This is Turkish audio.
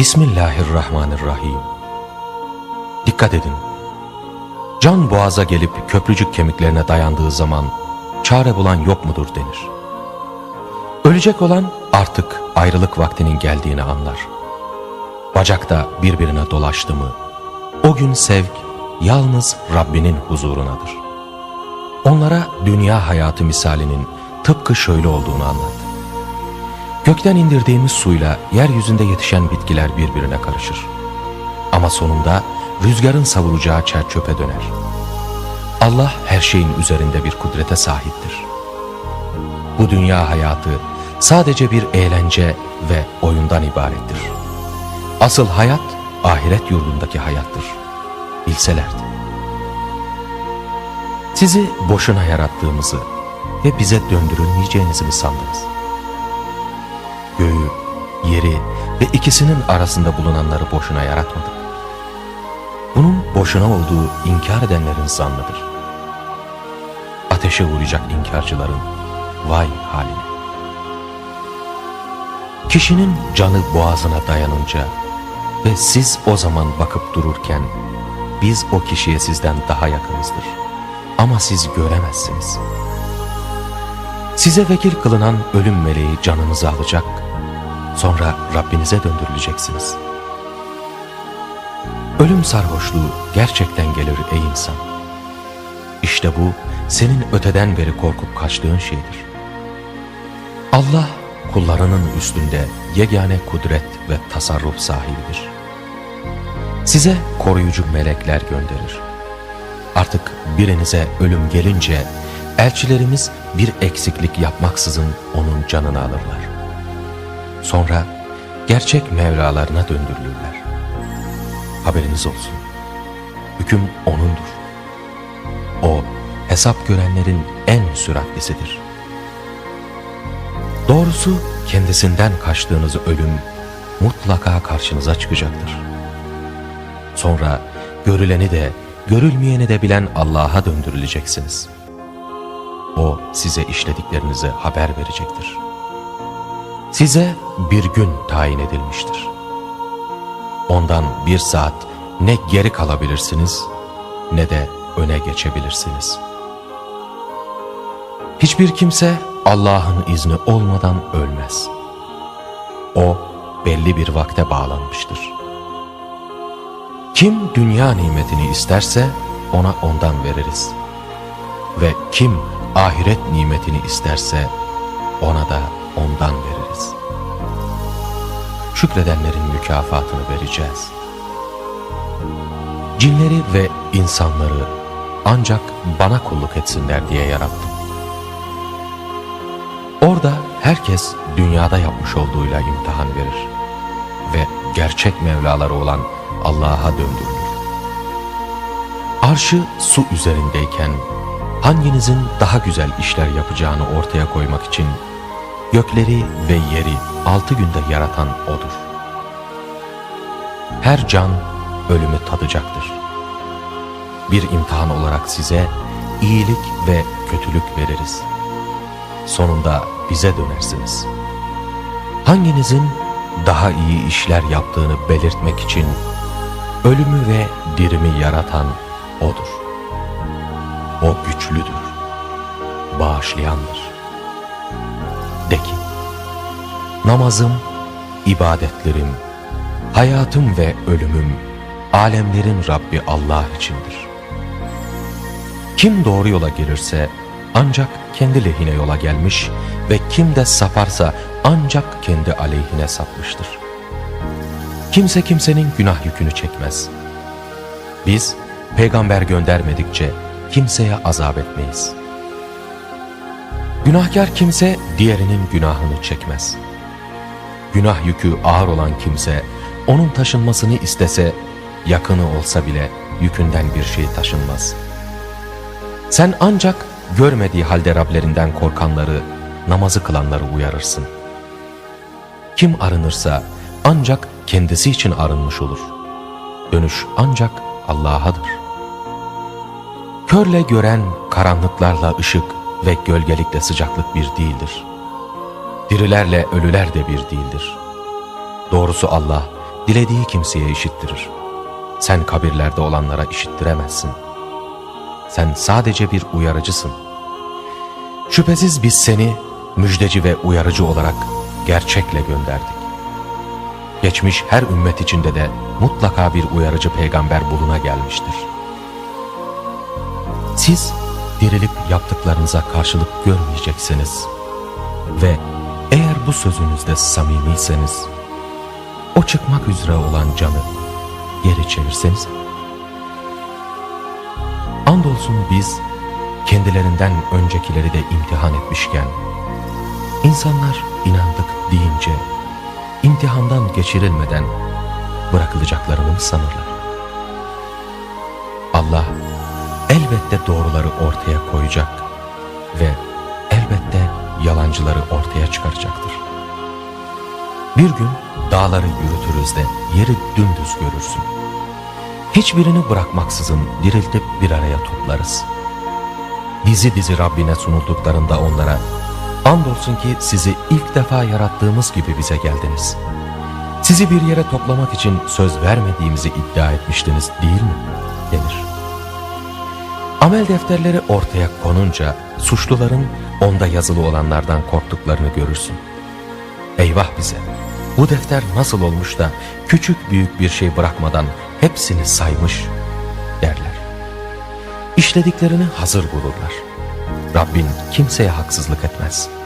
Bismillahirrahmanirrahim. Dikkat edin. Can boğaza gelip köprücük kemiklerine dayandığı zaman çare bulan yok mudur denir. Ölecek olan artık ayrılık vaktinin geldiğini anlar. Bacakta birbirine dolaştı mı, o gün sevk yalnız Rabbinin huzurunadır. Onlara dünya hayatı misalinin tıpkı şöyle olduğunu anlat. Gökten indirdiğimiz suyla yeryüzünde yetişen bitkiler birbirine karışır. Ama sonunda rüzgarın savuracağı çer çöpe döner. Allah her şeyin üzerinde bir kudrete sahiptir. Bu dünya hayatı sadece bir eğlence ve oyundan ibarettir. Asıl hayat ahiret yurdundaki hayattır. Bilselerdi. Sizi boşuna yarattığımızı ve bize döndürülmeyeceğinizi mi sandınız? Yeri ve ikisinin arasında bulunanları boşuna yaratmadık. Bunun boşuna olduğu inkar edenlerin zannıdır. Ateşe uğrayacak inkarcıların vay haline. Kişinin canı boğazına dayanınca ve siz o zaman bakıp dururken biz o kişiye sizden daha yakınızdır. Ama siz göremezsiniz. Size vekil kılınan ölüm meleği canınızı alacak, sonra Rabbinize döndürüleceksiniz. Ölüm sarhoşluğu gerçekten gelir ey insan. İşte bu senin öteden beri korkup kaçtığın şeydir. Allah kullarının üstünde yegane kudret ve tasarruf sahibidir. Size koruyucu melekler gönderir. Artık birinize ölüm gelince elçilerimiz bir eksiklik yapmaksızın onun canını alırlar. Sonra gerçek Mevlalarına döndürülürler. Haberiniz olsun. Hüküm O'nundur. O hesap görenlerin en süratlisidir. Doğrusu kendisinden kaçtığınız ölüm mutlaka karşınıza çıkacaktır. Sonra görüleni de görülmeyeni de bilen Allah'a döndürüleceksiniz. O size işlediklerinize haber verecektir. Size bir gün tayin edilmiştir. Ondan bir saat ne geri kalabilirsiniz ne de öne geçebilirsiniz. Hiçbir kimse Allah'ın izni olmadan ölmez. O belli bir vakte bağlanmıştır. Kim dünya nimetini isterse ona ondan veririz. Ve kim ahiret nimetini isterse ona da ondan veririz. Şükredenlerin mükafatını vereceğiz. Cinleri ve insanları ancak bana kulluk etsinler diye yarattım. Orada herkes dünyada yapmış olduğuyla imtihan verir ve gerçek Mevlaları olan Allah'a döndürülür. Arşı su üzerindeyken hanginizin daha güzel işler yapacağını ortaya koymak için gökleri ve yeri altı günde yaratan O'dur. Her can ölümü tadacaktır. Bir imtihan olarak size iyilik ve kötülük veririz. Sonunda bize dönersiniz. Hanginizin daha iyi işler yaptığını belirtmek için ölümü ve dirimi yaratan O'dur. O güçlüdür, bağışlayandır. Namazım, ibadetlerim, hayatım ve ölümüm, alemlerin Rabbi Allah içindir. Kim doğru yola gelirse ancak kendi lehine yola gelmiş ve kim de saparsa ancak kendi aleyhine sapmıştır. Kimse kimsenin günah yükünü çekmez. Biz peygamber göndermedikçe kimseye azap etmeyiz. Günahkar kimse diğerinin günahını çekmez. Günah yükü ağır olan kimse onun taşınmasını istese yakını olsa bile yükünden bir şey taşınmaz. Sen ancak görmediği halde Rablerinden korkanları, namazı kılanları uyarırsın. Kim arınırsa ancak kendisi için arınmış olur. Dönüş ancak Allah'adır. Körle gören karanlıklarla ışık ve gölgelikle sıcaklık bir değildir. Dirilerle ölüler de bir değildir. Doğrusu Allah dilediği kimseye işittirir. Sen kabirlerde olanlara işittiremezsin. Sen sadece bir uyarıcısın. Şüphesiz biz seni müjdeci ve uyarıcı olarak gerçekle gönderdik. Geçmiş her ümmet içinde de mutlaka bir uyarıcı peygamber buluna gelmiştir. Siz dirilip yaptıklarınıza karşılık görmeyeceksiniz. Ve bu sözünüzde samimiyseniz, o çıkmak üzere olan canı geri çevirseniz. Andolsun biz kendilerinden öncekileri de imtihan etmişken, insanlar inandık deyince, imtihandan geçirilmeden bırakılacaklarını mı sanırlar? Allah elbette doğruları ortaya koyacak ve yalancıları ortaya çıkaracaktır. Bir gün dağları yürütürüz de yeri dümdüz görürsün. Hiçbirini bırakmaksızın diriltip bir araya toplarız. Dizi dizi Rabbine sunulduklarında onlara andolsun ki sizi ilk defa yarattığımız gibi bize geldiniz. Sizi bir yere toplamak için söz vermediğimizi iddia etmiştiniz değil mi? denir. Amel defterleri ortaya konunca suçluların onda yazılı olanlardan korktuklarını görürsün. Eyvah bize! Bu defter nasıl olmuş da küçük büyük bir şey bırakmadan hepsini saymış derler. İşlediklerini hazır bulurlar. Rabbin kimseye haksızlık etmez.''